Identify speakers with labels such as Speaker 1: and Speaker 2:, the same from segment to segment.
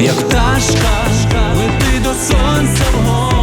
Speaker 1: як пташка, лети до сонця.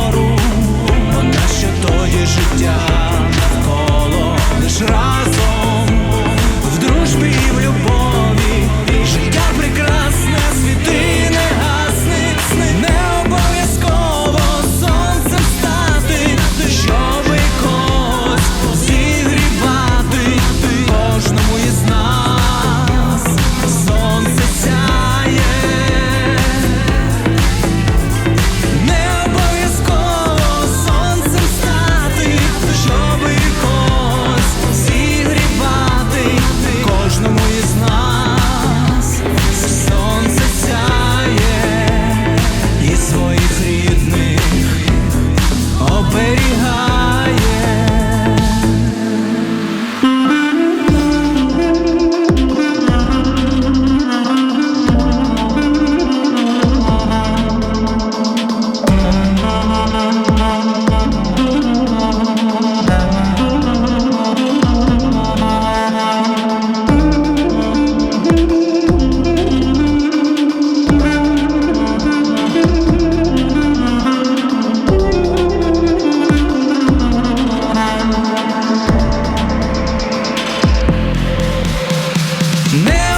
Speaker 1: Never